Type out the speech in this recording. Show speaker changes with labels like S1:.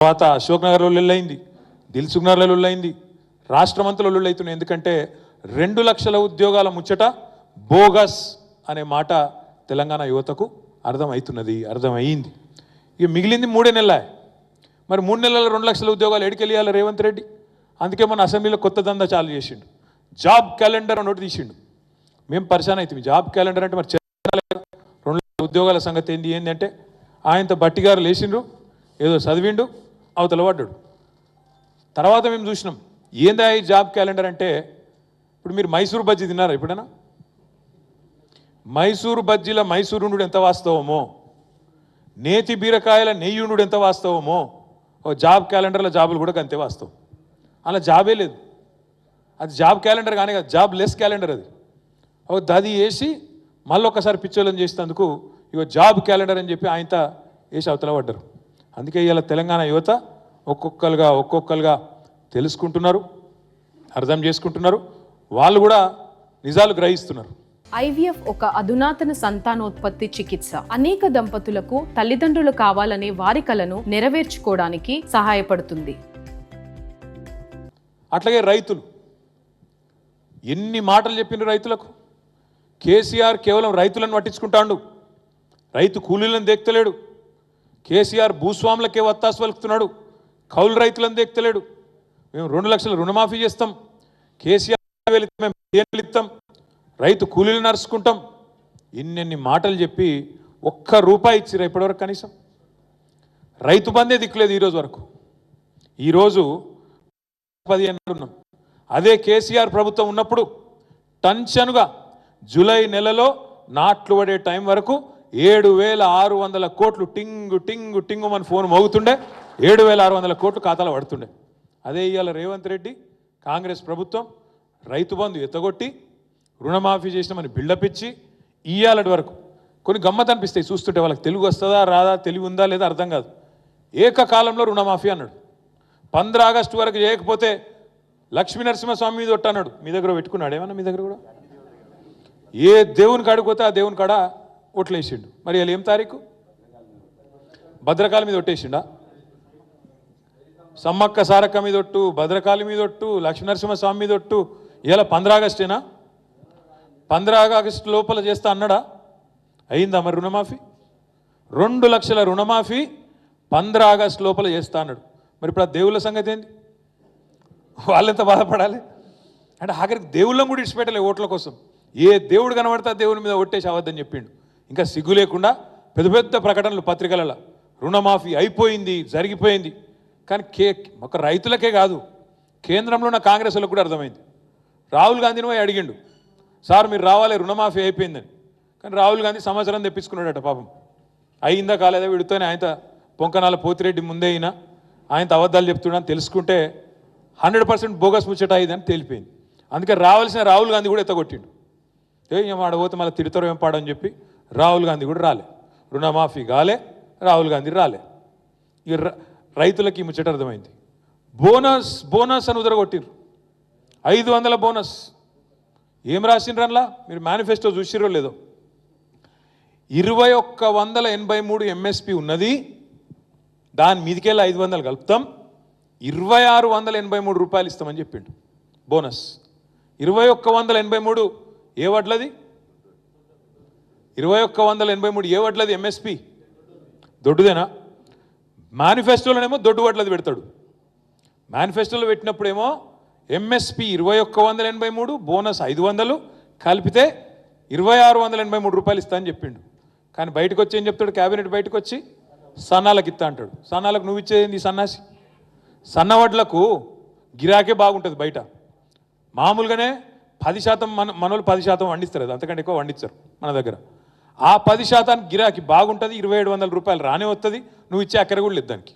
S1: తర్వాత అశోక్ నగర్లో లొల్లైంది దిల్సుఖ్ నగర్లో రాష్ట్ర రాష్ట్రమంతలో లొల్లైతున్నాయి ఎందుకంటే రెండు లక్షల ఉద్యోగాల ముచ్చట బోగస్ అనే మాట తెలంగాణ యువతకు అర్థమవుతున్నది అర్థమయ్యింది ఇక మిగిలింది మూడే నెలల. మరి మూడు నెలల రెండు లక్షల ఉద్యోగాలు ఎడికెళ్ళాలి రేవంత్ రెడ్డి? అందుకే మన అసెంబ్లీలో కొత్త దందా చాలు చేసిండు. జాబ్ క్యాలెండర్ అని ఒకటి తీసిండు. మేము పరిశాన్ అవుతుంది జాబ్ క్యాలెండర్ అంటే మరి రెండు లక్షల ఉద్యోగాల సంగతి ఏంది ఏంటంటే ఆయనతో బట్టి గారు లేచిండ్రు ఏదో చదివిండు అవతల పడ్డాడు. తర్వాత మేము చూసినాం ఏందా ఈ జాబ్ క్యాలెండర్ అంటే? ఇప్పుడు మీరు మైసూరు బజ్జీ తిన్నారా ఎప్పుడైనా? మైసూరు బజ్జీల మైసూరుండు ఎంత వాస్తవమో? నేతి బీరకాయల నెయ్యుండు ఎంత వాస్తవమో? ఓ జాబ్ క్యాలెండర్ల జాబులు కూడా అంతే వాస్తవం. అలా జాబే లేదు. అది జాబ్ క్యాలెండర్ కానీ కాదు జాబ్ లెస్ క్యాలెండర్ అది. ఓ దది వేసి మళ్ళీ ఒకసారి పిచ్చోళ్ళని చేసినందుకు ఇక జాబ్ క్యాలెండర్ అని చెప్పి ఆయనతో వేసి అవతల పడ్డారు. అందుకే ఇవాళ తెలంగాణ యువత ఒక్కొక్కరుగా ఒక్కొక్కరుగా తెలుసుకుంటున్నారు అర్థం చేసుకుంటున్నారు. వాళ్ళు కూడా నిజాలు గ్రహిస్తున్నారు.
S2: ఐవీఎఫ్ ఒక అధునాతన సంతానోత్పత్తి చికిత్స. అనేక దంపతులకు తల్లిదండ్రులు కావాలనే వారి కలను నెరవేర్చుకోవడానికి సహాయపడుతుంది.
S1: అట్లాగే రైతులు. ఎన్ని మాటలు చెప్పిన రైతులకు? కేసీఆర్ కేవలం రైతులను పట్టించుకుంటాడు. రైతు కూలీలను దేక్తలేడు. కేసీఆర్ భూస్వాములకే వత్తాసు పలుకుతున్నాడు కౌలు రైతులను ఎక్కలేడు. మేము రెండు లక్షల రుణమాఫీ చేస్తాం. కేసీఆర్ వెళితే మేము పదిహేను ఇస్తాం. రైతు కూలీలు నడుచుకుంటాం ఇన్నెన్ని మాటలు చెప్పి ఒక్క రూపాయి ఇచ్చిరా ఇప్పటివరకు కనీసం? రైతు బందే దిక్కులేదు ఈరోజు వరకు. ఈరోజు పదిహేను ఉన్నాం. అదే కేసీఆర్ ప్రభుత్వం ఉన్నప్పుడు టంచనుగా జూలై నెలలో నాట్లు పడే టైం వరకు ఏడు వేల ఆరు వందల కోట్లు టింగు టింగు టింగు మన ఫోన్ మోగుతుండే. ఏడు వేల ఆరు వందల కోట్లు ఖాతాలో పడుతుండే. అదే ఇవాళ రేవంత్ రెడ్డి కాంగ్రెస్ ప్రభుత్వం రైతు బంధు ఎత్తగొట్టి రుణమాఫీ చేసినామని బిల్డప్ ఇచ్చి ఇయ్యాలటి వరకు. కొన్ని గమ్మత్ అనిపిస్తాయి చూస్తుంటే వాళ్ళకి తెలుగు వస్తుందా రాదా తెలివి ఉందా లేదా అర్థం కాదు. ఏకకాలంలో రుణమాఫీ అన్నాడు. పంద్ర ఆగస్టు వరకు చేయకపోతే లక్ష్మీ నరసింహస్వామి మీద అన్నాడు. మీ దగ్గర పెట్టుకున్నాడు ఏమన్నా మీ దగ్గర కూడా? ఏ దేవుని కాడికి పోతే ఆ దేవుని కాడ? ఒట్లేసిండు. మరి వాళ్ళు ఏం తారీఖు? భద్రకాళి మీద ఒట్టేసిండా? సమ్మక్క సారక్క మీద ఒట్టు భద్రకాళి మీద ఒట్టు లక్ష్మీనరసింహస్వామి మీద ఒట్టు. ఇలా పంద్ర ఆగస్టేనా? పంద్ర ఆగస్టు లోపల చేస్తా అన్నాడా? అయిందా మరి రుణమాఫీ? రెండు లక్షల రుణమాఫీ పంద్ర ఆగస్టు లోపల చేస్తా అన్నాడు. మరి ఇప్పుడు ఆ దేవుళ్ళ సంగతి ఏంది? వాళ్ళెంత బాధపడాలి? అంటే ఆఖరికి దేవుళ్ళం కూడా ఇడిచిపెట్టలే ఓట్ల కోసం. ఏ దేవుడు కనబడితే దేవుని మీద ఒట్టేసి అవద్దని చెప్పిండు. ఇంకా సిగ్గు లేకుండా పెద్ద పెద్ద ప్రకటనలు పత్రికలలో రుణమాఫీ అయిపోయింది జరిగిపోయింది. కానీ కే ఒక రైతులకే కాదు కేంద్రంలో ఉన్న కాంగ్రెస్ కూడా అర్థమైంది. రాహుల్ గాంధీని పోయి అడిగిండు సార్ మీరు రావాలి రుణమాఫీ అయిపోయిందని. కానీ రాహుల్ గాంధీ సమాచారం తెప్పించుకున్నాడట పాపం. అయిందా కాలేదా వీడితోనే ఆయన పొంకనాల పోతిరెడ్డి ముందే అయినా ఆయనతో అబద్ధాలు చెప్తున్నాను తెలుసుకుంటే హండ్రెడ్ పర్సెంట్ బోగస్ ముచ్చట అయిందని తేలిపోయింది. అందుకే రావాల్సిన రాహుల్ గాంధీ కూడా ఎత్తగొట్టిండు. ఏ ఏం ఆడబోతే మళ్ళీ తిడతారు ఏం పాడని చెప్పి రాహుల్ గాంధీ కూడా రాలే. రుణమాఫీ కాలే రాహుల్ గాంధీ రాలే. ఇక ర- రైతులకి ముచ్చట అర్థమైంది. బోనస్ బోనస్ అని ఉదరగొట్టిర్రు. ఐదు వందల బోనస్. ఏం రాసిండ్రన్లా మీరు మేనిఫెస్టో చూసిరో లేదో. ఇరవై ఒక్క వందల ఎనభై మూడు ఎంఎస్పి ఉన్నది. దాని మీదికెళ్ళి ఐదు వందలు కలుపుతాం. ఇరవై ఆరు వందల ఎనభై మూడు రూపాయలు ఇస్తామని చెప్పిండు. బోనస్. ఇరవై ఒక్క వందల ఎనభై మూడు ఏ వడ్లది ఇరవై ఒక్క వందల ఎనభై మూడు ఏ వడ్లది ఎంఎస్పి దొడ్డుదేనా? మేనిఫెస్టోలోనేమో దొడ్డు వడ్లది పెడతాడు. మేనిఫెస్టోలో పెట్టినప్పుడేమో ఎంఎస్పి ఇరవై ఒక్క వందల ఎనభై మూడు బోనస్ ఐదు వందలు కలిపితే ఇరవై ఆరు వందల ఎనభై మూడు రూపాయలు ఇస్తా అని చెప్పిండు. కానీ బయటకు వచ్చి ఏం చెప్తాడు? క్యాబినెట్ బయటకు వచ్చి సన్నాలకు ఇస్తా అంటాడు. సన్నాలకు నువ్వు ఇచ్చేది సన్నాసి? సన్నవడ్లకు గిరాకే బాగుంటుంది బయట. మామూలుగానే పది శాతం మన మనోళ్ళు పది శాతం వండిస్తారు అది. అంతకంటే ఎక్కువ వండిస్తారు మన దగ్గర. ఆ పది శాతానికి గిరాకీ బాగుంటుంది ఇరవై ఏడు వందల రూపాయలు రానే వస్తుంది నువ్వు ఇచ్చే అక్కర కూడా లేదు దానికి.